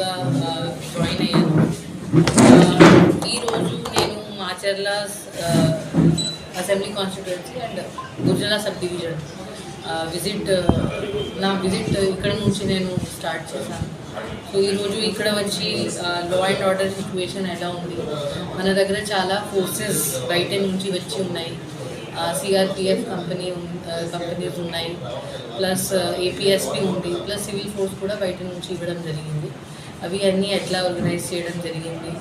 కానిస్టేబుల్గా join అయ్యాను. ఈరోజు నేను Macherla assembly constituency and Gurazala sub division. Visit నా విజిట్ ఇక్కడ నుంచి నేను స్టార్ట్ చేశాను. సో ఈరోజు ఇక్కడ వచ్చి లా అండ్ ఆర్డర్ సిచ్యువేషన్ ఎలా ఉంది? మన దగ్గర చాలా ఫోర్సెస్ బయట నుంచి వచ్చి ఉన్నాయి. సిఆర్పిఎఫ్ కంపెనీ కంపెనీస్ ఉన్నాయి. ప్లస్ ఏపీఎస్పి ఉంది. ప్లస్ సివిల్ ఫోర్స్ కూడా బయట నుంచి ఇవ్వడం జరిగింది. అవి అన్నీ ఎట్లా ఆర్గనైజ్ చేయడం జరిగింది.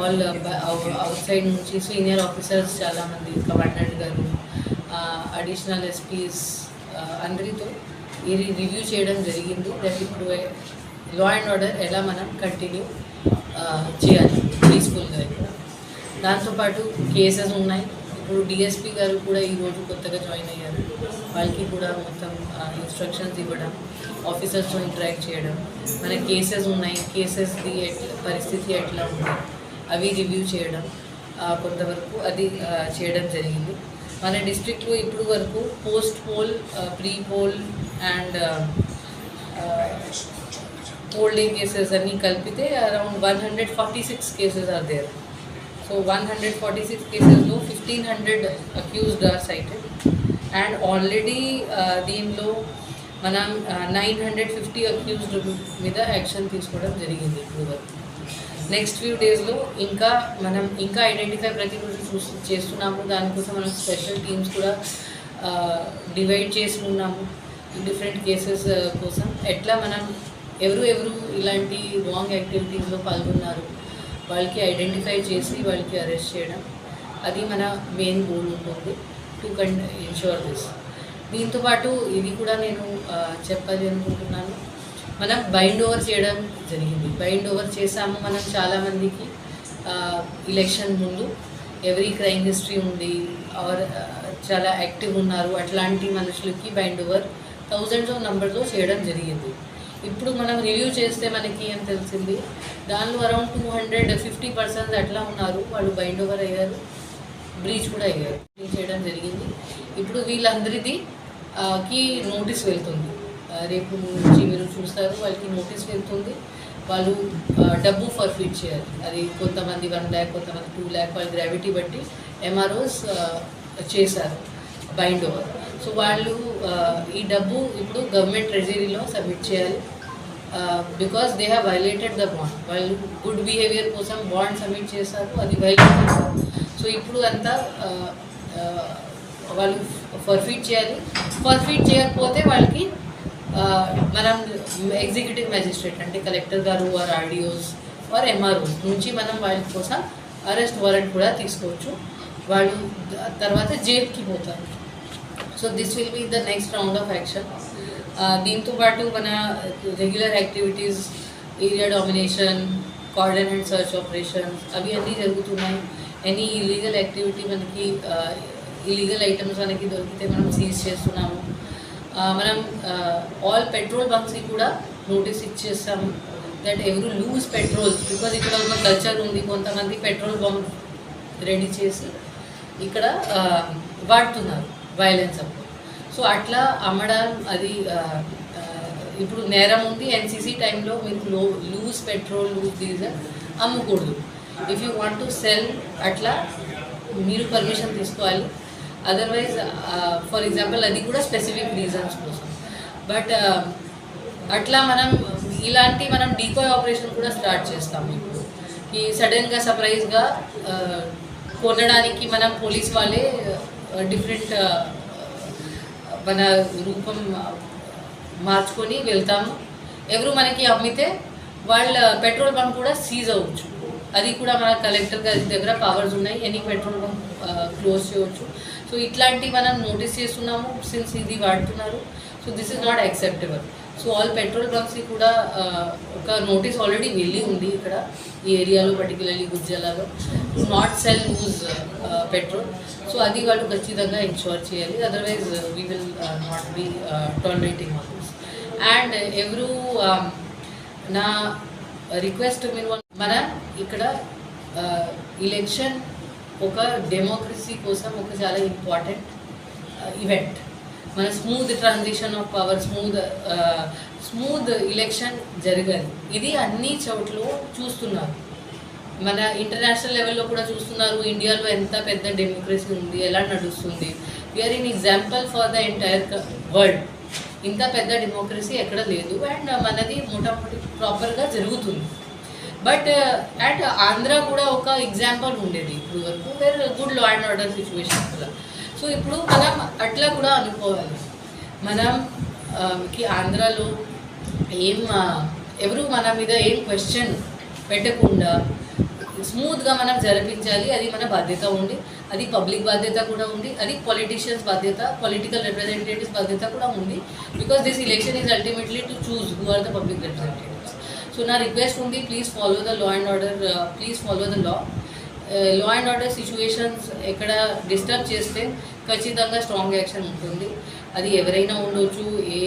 ఆల్ అవుట్ సైడ్ నుంచి సీనియర్ ఆఫీసర్స్ చాలామంది కమాండెంట్ గారు అడిషనల్ ఎస్పీస్ అందరితో ఇది రివ్యూ చేయడం జరిగింది. దట్ ఇప్పుడు లా అండ్ ఆర్డర్ ఎలా మనం కంటిన్యూ చేయాలి పీస్ఫుల్గా ఇక్కడ దాంతోపాటు కేసెస్ ఉన్నాయి. ఇప్పుడు డిఎస్పీ గారు కూడా ఈరోజు కొత్తగా జాయిన్ అయ్యారు. వాళ్ళకి కూడా మొత్తం ఇన్స్ట్రక్షన్స్ ఇవ్వడం ఆఫీసర్స్తో ఇంటరాక్ట్ చేయడం. మన కేసెస్ ఉన్నాయి. కేసెస్ది ఎట్లా పరిస్థితి ఎట్లా ఉంది? అవి రివ్యూ చేయడం ఆ, కొంతవరకు అది ఆ, చేయడం జరిగింది. మన డిస్ట్రిక్ట్లో ఇప్పుడు వరకు post poll pre poll and polling cases అన్నీ కలిపితే around one hundred forty six cases are there so one hundred forty six కేసెస్లో fifteen hundred accused are cited and already దీనిలో మనం నైన్ హండ్రెడ్ ఫిఫ్టీ అక్యూజ్డ్ మీద action తీసుకోవడం జరిగింది ఇప్పుడు వరకు. నెక్స్ట్ ఫ్యూ డేస్లో ఇంకా మనం ఇంకా ఐడెంటిఫై ప్రతిరోజు చూసి చేస్తున్నాము. దానికోసం మనం స్పెషల్ టీమ్స్ కూడా uh, డివైడ్ చేసి ఉన్నాము. డిఫరెంట్ కేసెస్ uh, కోసం ఎట్లా మనం ఎవరు ఎవరు ఇలాంటి రాంగ్ యాక్టివిటీస్లో పాల్గొన్నారు వాళ్ళకి ఐడెంటిఫై చేసి వాళ్ళకి అరెస్ట్ చేయడం. అది మన మెయిన్ గోల్ ఉంటుంది టు కన్ ఇన్షూర్ దిస్ దీంతోపాటు ఇది కూడా నేను చెప్పాలి అనుకుంటున్నాను. మనం బైండ్ ఓవర్ చేయడం జరిగింది. బైండ్ ఓవర్ చేసాము మనం చాలామందికి ఎలక్షన్ ముందు. ఎవరీ క్రైమ్ హిస్టరీ ఉంది. ఆర్ చాలా యాక్టివ్ ఉన్నారు. అట్లాంటి మనుషులకి బైండ్ ఓవర్ థౌజండ్స్ ఆఫ్ నంబర్లో చేయడం జరిగింది. ఇప్పుడు మనం రివ్యూ చేస్తే మనకి ఏం తెలిసింది? దానిలో around two hundred fifty percent అట్లా ఉన్నారు. వాళ్ళు బైండ్ ఓవర్ అయ్యారు. బ్రీచ్ కూడా అయ్యారు. బ్రీచ్ చేయడం జరిగింది. ఇప్పుడు వీళ్ళందరిది కి నోటీస్ వెళ్తుంది. రేపు నుంచి మీరు చూస్తారు వాళ్ళకి నోటీస్ వెళ్తుంది. వాళ్ళు డబ్బు ఫర్ఫిట్ చేయాలి. అది కొంతమంది వన్ ల్యాక్ కొంతమంది టూ ల్యాక్ వాళ్ళ గ్రావిటీ బట్టి ఎంఆర్ఓస్ చేశారు బైండ్ ఓవర్ సో వాళ్ళు ఈ డబ్బు ఇప్పుడు గవర్నమెంట్ ట్రెజరీలో సబ్మిట్ చేయాలి. Because they have violated the bond వాళ్ళు గుడ్ బిహేవియర్ కోసం బాండ్ సబ్మిట్ చేశారు అది వైలేట్ చేశారు సో ఇప్పుడు అంతా వాళ్ళు ఫర్ఫిట్ చేయాలి. ఫర్ఫిట్ చేయకపోతే వాళ్ళకి మనం ఎగ్జిక్యూటివ్ మ్యాజిస్ట్రేట్ అంటే కలెక్టర్ గారు ఆర్ ఆర్డిఓస్ ఆర్ ఎంఆర్ఓస్ నుంచి మనం వాళ్ళ కోసం అరెస్ట్ వారెంట్ కూడా తీసుకోవచ్చు. వాళ్ళు తర్వాత జైలుకి పోతారు. So this will be the next round of action దీంతో పాటు మన regular activities area domination cordon and search operations అవి అన్నీ జరుగుతున్నాయి. ఎనీ ఇల్లీగల్ యాక్టివిటీ మనకి ఇల్లీగల్ ఐటమ్స్ మనకి దొరికితే మనం సీజ్ చేస్తున్నాము. మనం ఆల్ పెట్రోల్ బంక్స్కి కూడా నోటీస్ ఇచ్చేస్తాము దట్ ఎవరు లూజ్ పెట్రోల్ బికాజ్ ఇక్కడ ఒక కల్చర్ ఉంది కొంతమంది పెట్రోల్ బంక్ రెడీ చేసి ఇక్కడ వాడుతున్నారు వైలెన్స్ అప్పుడు. సో అట్లా అమ్మడం అది ఇప్పుడు నేరం ఉంది ఎన్సీసీ టైంలో మీకు లో loose petrol loose diesel అమ్మకూడదు. If you want to sell అట్లా మీరు పర్మిషన్ తీసుకోవాలి. అదర్వైజ్ ఫర్ ఎగ్జాంపుల్ అది కూడా స్పెసిఫిక్ రీజన్స్ కోసం. బట్ uh, అట్లా మనం ఇలాంటి మనం డీకోయ్ ఆపరేషన్ కూడా స్టార్ట్ చేస్తాం ఇప్పుడు. ఈ సడన్గా సర్ప్రైజ్గా uh, కొనడానికి మనం పోలీస్ వాళ్ళే uh, డిఫరెంట్ మన రూపం మార్చుకొని వెళ్తాము. ఎవరు మనకి అమ్మితే వాళ్ళ పెట్రోల్ బంక్ కూడా సీజ్ అవ్వచ్చు. అది కూడా మన కలెక్టర్ గారి దగ్గర పవర్స్ ఉన్నాయి. ఎనీ పెట్రోల్ బంక్ క్లోజ్ చేయవచ్చు. సో ఇట్లాంటివి మనం నోటీస్ చేస్తున్నాము సిన్స్ ఇది వాడుతున్నారు. So this is not acceptable so all petrol బంక్స్కి కూడా ఒక నోటీస్ ఆల్రెడీ వెళ్ళి ఉంది ఇక్కడ ఈ ఏరియాలో particularly గుజ్జలాలో. Not sell use petrol so అది వాళ్ళు ఖచ్చితంగా ఇన్షూర్ చేయాలి. Otherwise we will not be tolerating on and ఎవరు నా రిక్వెస్ట్ మీరు మన ఇక్కడ ఎలక్షన్ ఒక డెమోక్రసీ కోసం ఒక చాలా ఇంపార్టెంట్ ఈవెంట్ మన smooth transition of power smooth smooth election జరగదు. ఇది అన్ని చోట్ల చూస్తున్నారు. మన ఇంటర్నేషనల్ లెవెల్లో కూడా చూస్తున్నారు ఇండియాలో ఎంత పెద్ద డెమోక్రసీ ఉంది ఎలా నడుస్తుంది. We are in example for the entire world ఇంత పెద్ద డెమోక్రసీ ఎక్కడ లేదు. అండ్ మనది మొట్టమొదటి ప్రాపర్గా జరుగుతుంది. బట్ uh, అండ్ ఆంధ్ర కూడా ఒక ఎగ్జాంపుల్ ఉండేది ఇప్పుడు వరకు. Where good law and order situation కూడా సో ఇప్పుడు మనం అట్లా కూడా అనుకోవాలి. మనం uh, కి ఆంధ్రాలో ఏం uh, ఎవరు మన మీద ఏం క్వశ్చన్ పెట్టకుండా స్మూత్గా మనం జరిపించాలి. అది మన బాధ్యత ఉంది అది పబ్లిక్ బాధ్యత కూడా ఉంది అది పొలిటీషియన్స్ బాధ్యత పొలిటికల్ రిప్రజెంటేటివ్స్ బాధ్యత కూడా ఉంది because this election is ultimately to choose who are the public so నా రిక్వెస్ట్ ఉంది please follow the law and order please follow the law law and order situations ఎక్కడ డిస్టర్బ్ చేస్తే ఖచ్చితంగా strong action ఉంటుంది. అది ఎవరైనా ఉండొచ్చు ఏ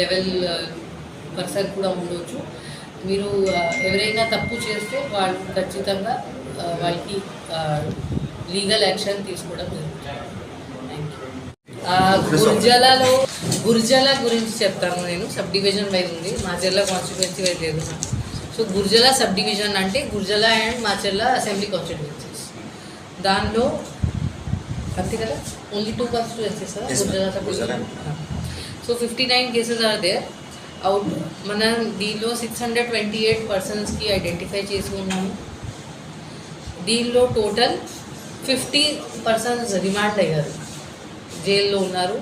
లెవెల్ పర్సన్ కూడా ఉండొచ్చు. మీరు ఎవరైనా తప్పు చేస్తే వాళ్ళు ఖచ్చితంగా వాళ్ళకి లీగల్ యాక్షన్ తీసుకోవడం జరుగుతుంది. గుర్జలలో గుర్జల గురించి చెప్తాను నేను. సబ్ డివిజన్ వైజ్ ఉంది. మాచెల్ల కాన్స్టిట్యున్సీ వైజ్ లేదు సో గుర్జల సబ్ డివిజన్ అంటే Gurazala and Macherla assembly constituencies దానిలో అంతే కదా? Only two constituencies. Gurazala sub. Division so fifty nine cases are there out మన దీనిలో సిక్స్ హండ్రెడ్ ట్వంటీ ఎయిట్ పర్సన్స్కి ఐడెంటిఫై చేసి ఉన్నాము. దీనిలో టోటల్ ఫిఫ్టీ పర్సన్స్ రిమాండ్ అయ్యారు. జైల్లో ఉన్నారు.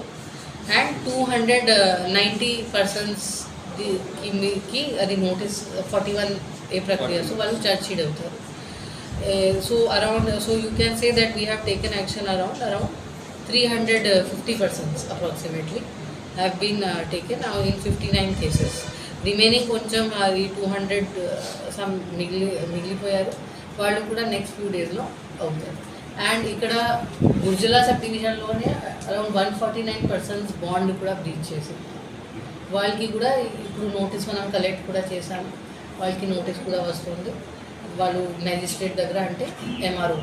అండ్ టూ హండ్రెడ్ నైంటీ పర్సన్స్కి అది నోటీస్ ఫార్టీ వన్ ఏ ప్రక్రియ. సో వాళ్ళు చార్జ్ షీట్ అవుతారు. So around so you can say that we have taken action around around three hundred fifty persons approximately have been taken in fifty nine cases remaining కొంచెం అది two hundred some మిగిలి మిగిలిపోయారు. వాళ్ళు కూడా next few డేస్లో అవుతారు. And ఇక్కడ Gurazala sub డివిజన్లోనే around one forty nine persons bond కూడా breach చేసింది. వాళ్ళకి కూడా ఇప్పుడు నోటీస్ మనం కలెక్ట్ కూడా చేశాము. వాళ్ళకి నోటీస్ కూడా వస్తుంది. వాళ్ళు మ్యాజిస్ట్రేట్ దగ్గర అంటే ఎంఆర్ఓ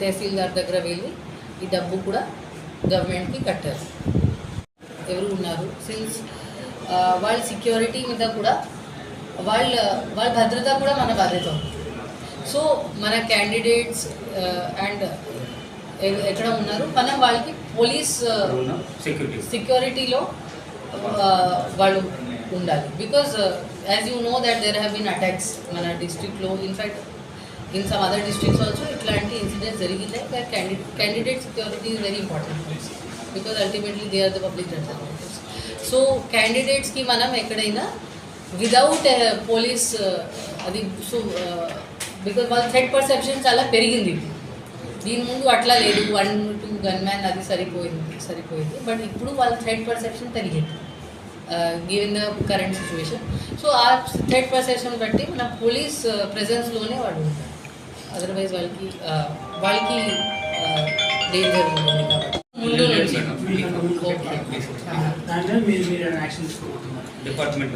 తహసీల్దార్ దగ్గర వెళ్ళి ఈ డబ్బు కూడా గవర్నమెంట్కి కట్టారు. ఎవరు ఉన్నారు? సిన్స్ వాళ్ళ సెక్యూరిటీ మీద కూడా వాళ్ళ వాళ్ళ భద్రత కూడా మన బాధ్యత ఉంది. సో మన క్యాండిడేట్స్ అండ్ ఎక్కడ ఉన్నారు? మనం వాళ్ళకి పోలీస్ సెక్యూరిటీ సెక్యూరిటీలో వాళ్ళు ఉండాలి. Because as you know that there have been attacks మన డిస్ట్రిక్ట్లో in fact in some other districts also ఇట్లాంటి incidents candidate candidate security is very important because ultimately they are the public representatives so క్యాండిడేట్స్కి మనం ఎక్కడైనా without police అది so because వాళ్ళ threat perception చాలా పెరిగింది ఇప్పుడు. దీని ముందు అట్లా లేదు. వన్ టూ గన్ మ్యాన్ అది సరిపోయింది సరిపోయింది. బట్ ఇప్పుడు వాళ్ళ థ్రెడ్ పర్సెప్షన్ పెరిగింది. Given the current situation so ఆ థ్రెడ్ పర్సెప్షన్ బట్టి మన పోలీస్ ప్రెజెన్స్లోనే వాడు ఉంటారు. అదర్వైజ్ వాళ్ళకి uh, వాళ్ళకి డేంజర్ ఉంటుంది కాబట్టి. ముందు నుంచి. యాక్షన్ తీసుకోబోతున్నారు department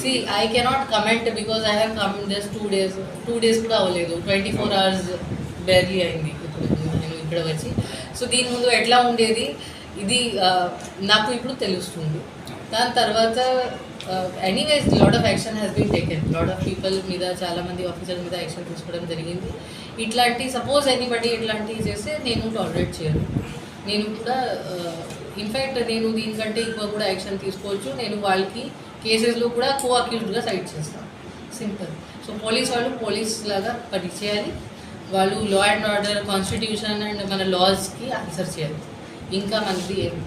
see I cannot comment because I have come just two days two days కూడా అవ్వలేదు. ట్వంటీ ఫోర్ అవర్స్ బెర్లీ అయింది. నేను ఇక్కడ వచ్చి. సో దీని ముందు ఎట్లా ఉండేది? ఇది నాకు ఇప్పుడు తెలుస్తుంది. దాని తర్వాత anyways lot of action has been taken lot of people మీద చాలా మంది ఆఫీసర్ మీద యాక్షన్ తీసుకోవడం జరిగింది. ఇట్లాంటి సపోజ్ ఎనీబడి ఇట్లాంటివి చేస్తే నేను టాలరేట్ చేయను. నేను కూడా ఇన్ఫ్యాక్ట్ నేను దీనికంటే ఎక్కువ కూడా యాక్షన్ తీసుకోవచ్చు. నేను వాళ్ళకి కేసెస్లో కూడా కో అక్యూజ్డ్గా సైడ్ చేస్తాం. సింపుల్. సో పోలీస్ వాళ్ళు పోలీస్ లాగా పనిచేయాలి వాళ్ళు law and order constitution and మన లాస్కి ఆన్సర్ చేయాలి. ఇంకా మనది ఏమి